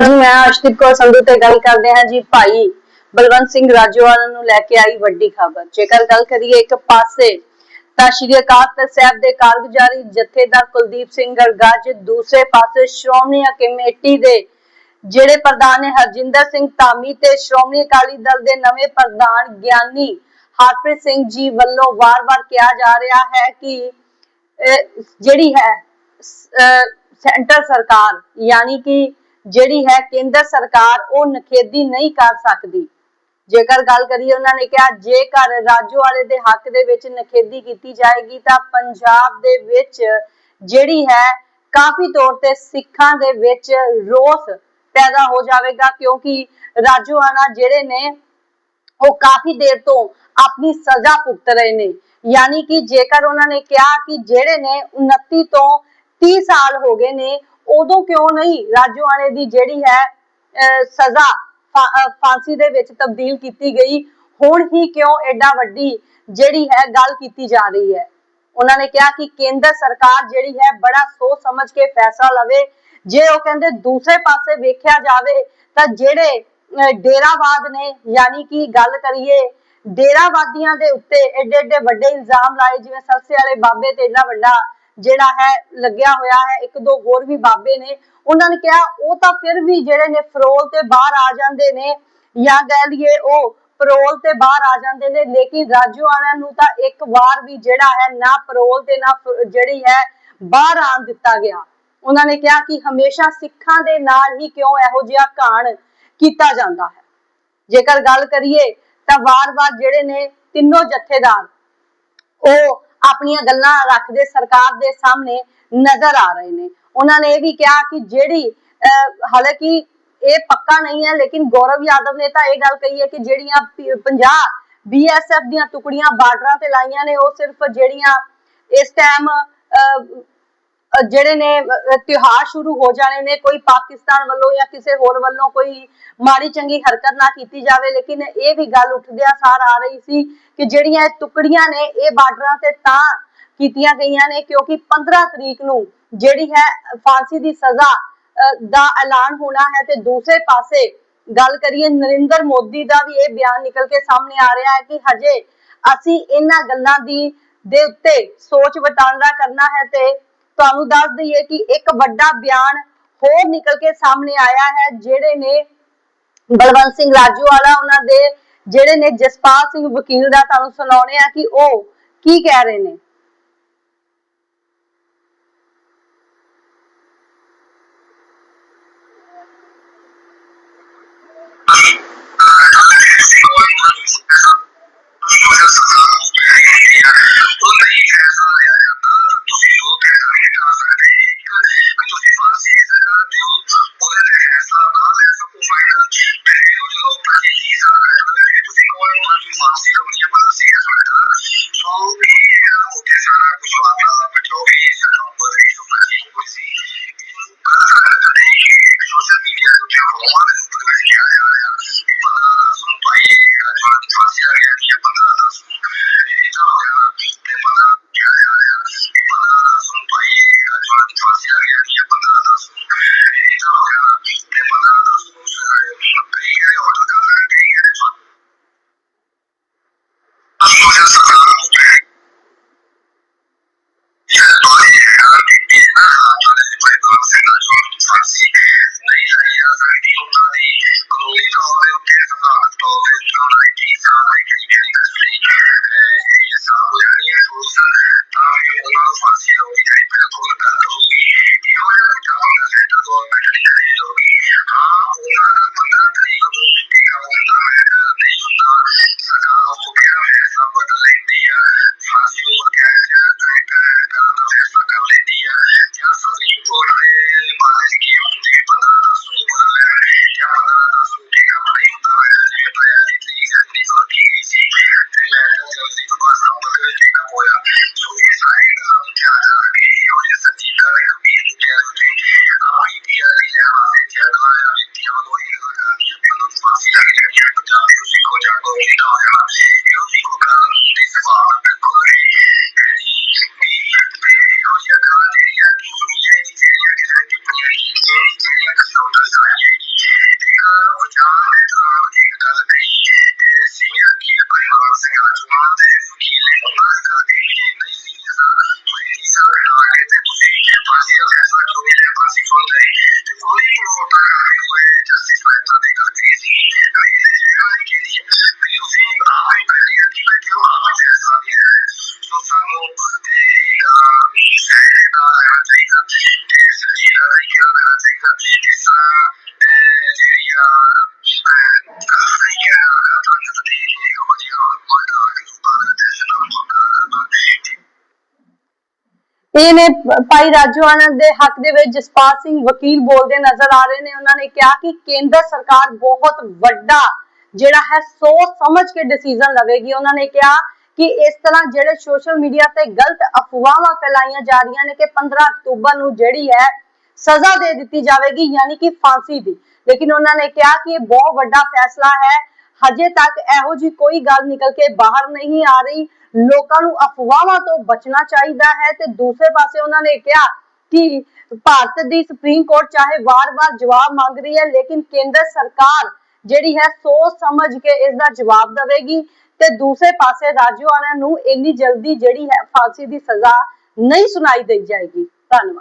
ਜੀ ਮੈਂ ਅਸ਼ਦੀਪ ਕੌਰ ਸੰਧੂ ਤੇ ਗੱਲ ਕਰਦੇ ਹਾਂ ਜੀ। ਭਾਈ ਬਲਵੰਤ ਸਿੰਘ ਰਾਜੋਵਾਲ ਨੂੰ ਲੈ ਕੇ ਆਈ ਵੱਡੀ ਖਬਰ। ਜੇਕਰ ਗੱਲ ਕਰੀਏ ਇੱਕ ਪਾਸੇ ਤਾਂ ਸ਼੍ਰੀ ਅਕਾਲ ਤਖਤ ਸਾਹਿਬ ਦੇ ਕਾਰਗੁਜ਼ਾਰੀ ਜਥੇਦਾਰ ਕੁਲਦੀਪ ਸਿੰਘ ਗਰਗਾਜ ਦੂਸਰੇ ਪਾਸੇ ਸ਼੍ਰੋਮਣੀ ਕਮੇਟੀ ਦੇ ਜਿਹੜੇ ਪ੍ਰਧਾਨ ਨੇ ਹਰਜਿੰਦਰ ਸਿੰਘ ਧਾਮੀ ਤੇ ਸ਼੍ਰੋਮਣੀ ਅਕਾਲੀ ਦਲ ਦੇ ਨਵੇਂ ਪ੍ਰਧਾਨ ਗਿਆਨੀ ਹਰਪ੍ਰੀਤ ਸਿੰਘ ਜੀ ਵੱਲੋਂ ਵਾਰ-ਵਾਰ ਕਿਹਾ ਜਾ ਰਿਹਾ ਹੈ ਕਿ ਜਿਹੜੀ ਹੈ ਸੈਂਟਰ ਸਰਕਾਰ, ਯਾਨੀ ਕਿ ਜਿਹੜੀ ਹੈ ਕੇਂਦਰ ਸਰਕਾਰ ਉਹ ਨਖੇਦੀ ਨਹੀਂ ਕਰ ਸਕਦੀ। ਜੇਕਰ ਗੱਲ ਕਰੀਏ, ਉਹਨਾਂ ਨੇ ਕਿਹਾ, ਜੇਕਰ ਰਾਜੋ ਵਾਲੇ ਦੇ ਹੱਕ ਦੇ ਵਿੱਚ ਨਖੇਦੀ ਕੀਤੀ ਜਾਏਗੀ, ਤਾਂ ਪੰਜਾਬ ਦੇ ਵਿੱਚ ਜਿਹੜੀ ਹੈ, ਕਾਫੀ ਤੌਰ ਤੇ ਸਿੱਖਾਂ ਦੇ ਵਿੱਚ ਰੋਸ ਪੈਦਾ ਹੋ ਜਾਵੇਗਾ, ਕਿਉਂਕਿ ਰਾਜੋਆਣਾ ਜਿਹੜੇ ਨੇ, ਉਹ ਕਾਫੀ ਦੇਰ ਤੋਂ ਆਪਣੀ ਸਜ਼ਾ ਭੁਗਤ ਰਹੇ ਨੇ। ਯਾਨੀ ਕਿ ਜੇਕਰ ਉਹਨਾਂ ਨੇ ਕਿਹਾ ਕਿ ਜਿਹੜੇ ਨੇ 29 ਤੋਂ 30 ਸਾਲ ਹੋ ਗਏ ਨੇ ਉਦੋਂ ਕਿਉਂ ਨਹੀਂ? ਰਾਜੋਆਣੇ ਦੀ ਜਿਹੜੀ ਹੈ ਸਜ਼ਾ ਫਾਂਸੀ ਦੇ ਵਿੱਚ ਤਬਦੀਲ ਕੀਤੀ ਗਈ। ਹੁਣ ਹੀ ਕਿਉਂ ਐਡਾ ਵੱਡੀ ਜਿਹੜੀ ਹੈ ਗੱਲ ਕੀਤੀ ਜਾ ਰਹੀ ਹੈ? ਉਹਨਾਂ ਨੇ ਕਿਹਾ ਕਿ ਕੇਂਦਰ ਸਰਕਾਰ ਜਿਹੜੀ ਹੈ ਬੜਾ ਸੋਚ ਸਮਝ ਕੇ ਫੈਸਲਾ ਲਵੇ। ਜੇ ਉਹ ਕਹਿੰਦੇ ਦੂਸਰੇ ਪਾਸੇ ਵੇਖਿਆ ਜਾਵੇ ਤਾਂ ਜਿਹੜੇ ਡੇਰਾਵਾਦ ਨੇ, ਯਾਨੀ ਕਿ ਗੱਲ ਕਰੀਏ, ਡੇਰਾਵਾਦੀਆਂ ਦੇ ਉੱਤੇ ਏਡੇ ਏਡੇ ਵੱਡੇ ਇਲਜ਼ਾਮ ਲਾਏ, ਜਿਵੇਂ ਸਰਸੇ ਵਾਲੇ ਬਾਬੇ ਤੇ ਏਡਾ ਵੱਡਾ ਜਿਹੜਾ ਹੈ, ਲੱਗਿਆ ਹੋਇਆ ਹੈ, ਇੱਕ ਦੋ ਹੋਰ ਵੀ ਬਾਬੇ ਨੇ। ਉਹਨਾਂ ਨੇ ਕਿਹਾ, ਉਹ ਤਾਂ ਫਿਰ ਵੀ ਜਿਹੜੇ ਨੇ ਫਰੋਲ ਤੇ ਬਾਹਰ ਆ ਜਾਂਦੇ ਨੇ, ਜਾਂ ਕਹਿ ਲਈਏ ਉਹ ਪਰੋਲ ਤੇ ਬਾਹਰ ਆ ਜਾਂਦੇ ਨੇ, ਲੇਕਿਨ ਰਾਜੂ ਵਾਲਿਆਂ ਨੂੰ ਤਾਂ ਇੱਕ ਵਾਰ ਵੀ ਜਿਹੜਾ ਹੈ, ਨਾ ਪਰੋਲ ਤੇ ਨਾ ਜਿਹੜੀ ਹੈ, ਬਾਹਰ ਆਣ ਦਿੱਤਾ ਗਿਆ। ਉਹਨਾਂ ਨੇ ਕਿਹਾ ਕਿ ਹਮੇਸ਼ਾ ਸਿੱਖਾਂ ਦੇ ਨਾਲ ਹੀ ਕਿਉਂ ਇਹੋ ਜਿਹਾ ਕਾਂਡ ਕੀਤਾ ਜਾਂਦਾ ਹੈ? ਜੇਕਰ ਗੱਲ ਕਰੀਏ, ਤਾਂ ਵਾਰ-ਵਾਰ ਜਿਹੜੇ ਨੇ ਤਿੰਨੋਂ ਜਥੇਦਾਰ, ਉਹ ਆਪਣੀਆਂ ਗੱਲਾਂ ਰੱਖਦੇ ਸਰਕਾਰ ਦੇ ਸਾਹਮਣੇ ਨਜ਼ਰ ਆ ਰਹੇ ਨੇ। ਉਹਨਾਂ ਨੇ ਇਹ ਵੀ ਕਿਹਾ ਕਿ ਜਿਹੜੀ ਅਹ, ਹਾਲਾਂਕਿ ਇਹ ਪੱਕਾ ਨਹੀਂ ਹੈ ਲੇਕਿਨ ਗੌਰਵ ਯਾਦਵ ਨੇ ਤਾਂ ਇਹ ਗੱਲ ਕਹੀ ਹੈ ਕਿ ਜਿਹੜੀਆਂ 50 ਬੀਐਸਐਫ ਦੀਆਂ ਟੁਕੜੀਆਂ ਬਾਰਡਰਾਂ ਤੇ ਲਾਈਆਂ ਨੇ ਉਹ ਸਿਰਫ ਜਿਹੜੀਆਂ ਇਸ ਟਾਈਮ ਜਿਹੜੇ ਨੇ ਤਿਉਹਾਰ ਸ਼ੁਰੂ ਹੋ ਜਾਣੇ ਨੇ, ਕੋਈ ਪਾਕਿਸਤਾਨ ਵੱਲੋਂ ਜਾਂ ਕਿਸੇ ਹੋਰ ਵੱਲੋਂ ਕੋਈ ਮਾੜੀ ਚੰਗੀ ਹਰਕਤ ਨਾ ਕੀਤੀ ਜਾਵੇ, ਲੇਕਿਨ ਇਹ ਵੀ ਗੱਲ ਉੱਠਦਿਆਂ ਸਾਰ ਆ ਰਹੀ ਸੀ ਕਿ ਜਿਹੜੀਆਂ ਇਹ ਟੁਕੜੀਆਂ ਨੇ, ਇਹ ਬਾਰਡਰਾਂ ਤੇ ਤਾਂ ਕੀਤੀਆਂ ਗਈਆਂ ਨੇ, ਕਿਉਂਕਿ 15 ਤਰੀਕ ਨੂੰ ਜਿਹੜੀ ਹੈ ਫਾਂਸੀ ਦੀ ਸਜ਼ਾ ਦਾ ਐਲਾਨ ਹੋਣਾ ਹੈ ਤੇ ਦੂਸਰੇ ਪਾਸੇ ਗੱਲ ਕਰੀਏ ਨਰਿੰਦਰ ਮੋਦੀ ਦਾ ਵੀ ਇਹ ਬਿਆਨ ਨਿਕਲ ਕੇ ਸਾਹਮਣੇ ਆ ਰਿਹਾ ਹੈ ਕਿ ਹਜੇ ਅਸੀਂ ਇਹਨਾਂ ਗੱਲਾਂ ਦੀ, ਦੇ ਉੱਤੇ ਸੋਚ ਵਟਾਂਦਰਾ ਕਰਨਾ ਹੈ ਤੇ ਤੁਹਾਨੂੰ ਦੱਸ ਦਈਏ ਕਿ ਇੱਕ ਵੱਡਾ ਬਿਆਨ ਹੋਰ ਨਿਕਲ ਕੇ ਸਾਹਮਣੇ ਆਇਆ ਹੈ, ਜਿਹੜੇ ਨੇ ਬਲਵੰਤ ਸਿੰਘ ਰਾਜੂਵਾਲਾ ਉਹਨਾਂ ਦੇ, ਜਿਹੜੇ ਨੇ ਜਸਪਾਲ ਸਿੰਘ ਵਕੀਲ ਦਾ ਤੁਹਾਨੂੰ ਸੁਣਾਉਣੇ ਆ ਕਿ ਉਹ ਕੀ ਕਹਿ ਰਹੇ ਨੇ। ਫਾਂਸੀ ਸੋਸ਼ਲ ਸਰਕਾਰ ਨਾਲ ਤਰ੍ਹਾਂ ਜਿਹੜੀ ਆ ਅਹ, ਗਲਤ ਤਰੀਕੇ ਨਾਲ ਗਲਤ ਦੀ ਇਹੋ ਜਿਹੀਆਂ ਕੋਈ ਗੱਲ ਨਹੀਂ ਹੁੰਦਾ ਨਾਲ ਇਹ ਨੇ ਭਾਈ ਰਾਜੂ ਆਨੰਦ ਦੇ ਹੱਕ ਦੇ ਵਿੱਚ ਜਸਪਾਲ ਸਿੰਘ ਵਕੀਲ ਬੋਲਦੇ ਨਜ਼ਰ ਆ ਰਹੇ ਨੇ। ਉਹਨਾਂ ਨੇ ਕਿਹਾ ਕਿ ਕੇਂਦਰ ਸਰਕਾਰ ਬਹੁਤ ਵੱਡਾ ਜਿਹੜਾ ਹੈ ਸੋਚ ਸਮਝ ਕੇ ਡਿਸੀਜਨ ਲਵੇਗੀ। ਉਹਨਾਂ ਨੇ ਕਿਹਾ ਕਿ ਇਸ ਤਰ੍ਹਾਂ ਜਿਹੜੇ ਸੋਸ਼ਲ ਮੀਡੀਆ ਤੇ ਗਲਤ ਅਫਵਾਹਾਂ ਫੈਲਾਈਆਂ ਜਾ ਰਹੀਆਂ ਨੇ ਕਿ 15 ਅਕਤੂਬਰ ਨੂੰ ਜਿਹੜੀ ਹੈ ਸਜ਼ਾ ਦੇ ਦਿੱਤੀ ਜਾਵੇਗੀ, ਯਾਨੀ ਕਿ ਫਾਂਸੀ ਦੀ। ਲੇਕਿਨ ਉਹਨਾਂ ਨੇ ਕਿਹਾ ਕਿ ਇਹ ਬਹੁਤ ਵੱਡਾ ਫੈਸਲਾ ਹੈ। ਹਜੇ ਤੱਕ ਇਹੋ ਜੀ ਕੋਈ ਗੱਲ ਨਿਕਲ ਕੇ ਬਾਹਰ ਨਹੀਂ ਆ ਰਹੀ। ਲੋਕਾਂ ਨੂੰ ਅਫਵਾਹਾਂ ਤੋਂ ਬਚਣਾ ਚਾਹੀਦਾ ਹੈ ਤੇ ਦੂਸਰੇ ਪਾਸੇ ਉਹਨਾਂ ਨੇ ਕਿਹਾ ਕਿ ਭਾਰਤ ਦੀ ਸੁਪਰੀਮ ਕੋਰਟ ਚਾਹੇ ਵਾਰ-ਵਾਰ ਜਵਾਬ ਮੰਗ ਰਹੀ ਹੈ, ਲੇਕਿਨ ਕੇਂਦਰ ਸਰਕਾਰ ਜਿਹੜੀ ਹੈ, ਸੋਚ ਸਮਝ ਕੇ ਇਸ ਦਾ ਜਵਾਬ ਦੇਵੇਗੀ ਤੇ ਦੂਸਰੇ ਪਾਸੇ ਰਾਜੂਆਣਾ ਨੂੰ ਇੰਨੀ ਜਲਦੀ ਜਿਹੜੀ ਹੈ, ਫਾਂਸੀ ਦੀ ਸਜ਼ਾ ਨਹੀਂ ਸੁਣਾਈ ਦੇਈ ਜਾਏਗੀ। ਧੰਨਵਾਦ।